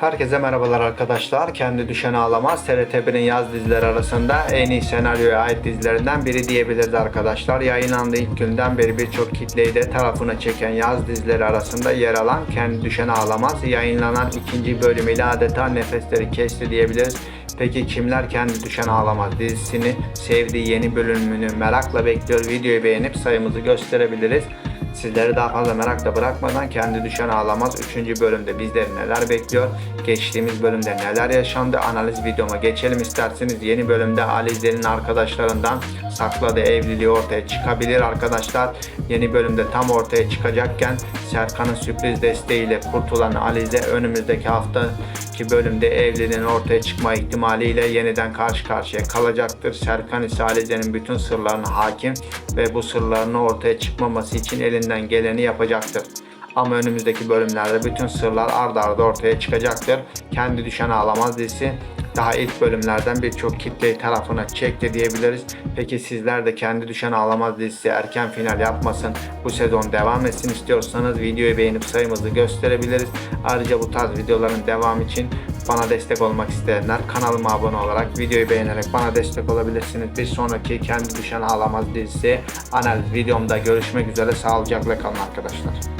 Herkese merhabalar arkadaşlar. Kendi Düşen Ağlamaz TRT1'in yaz dizileri arasında en iyi senaryoya ait dizilerinden biri diyebiliriz arkadaşlar. Yayınlandığı ilk günden beri birçok kitleyi de tarafına çeken yaz dizileri arasında yer alan Kendi Düşen Ağlamaz yayınlanan ikinci bölümüyle adeta nefesleri kesti diyebiliriz. Peki kimler Kendi Düşen Ağlamaz dizisini sevdiği yeni bölümünü merakla bekliyor. Videoyu beğenip sayımızı gösterebiliriz. Sizleri daha fazla merakla bırakmadan kendi düşen ağlamaz 3. bölümde bizleri neler bekliyor? Geçtiğimiz bölümde neler yaşandı? Analiz videoma geçelim isterseniz. Yeni bölümde Alize'nin arkadaşlarından sakladığı evliliği ortaya çıkabilir arkadaşlar. Yeni bölümde tam ortaya çıkacakken Serkan'ın sürpriz desteğiyle kurtulan Alize önümüzdeki haftaki bölümde evliliğin ortaya çıkma ihtimaliyle yeniden karşı karşıya kalacaktır. Serkan ise Alize'nin bütün sırlarına hakim ve bu sırlarının ortaya çıkmaması için elinden geleni yapacaktır. Ama önümüzdeki bölümlerde bütün sırlar ard arda ortaya çıkacaktır. Kendi Düşen Ağlamaz dizisi daha ilk bölümlerden birçok kitleyi tarafına çekti diyebiliriz. Peki sizler de Kendi Düşen Ağlamaz dizisi erken final yapmasın, bu sezon devam etsin istiyorsanız videoyu beğenip sayımızı gösterebiliriz. Ayrıca bu tarz videoların devamı için bana destek olmak isteyenler kanalıma abone olarak videoyu beğenerek bana destek olabilirsiniz. Bir sonraki Kendi Düşen Ağlamaz dizisi analiz videomda görüşmek üzere. Sağlıcakla kalın arkadaşlar.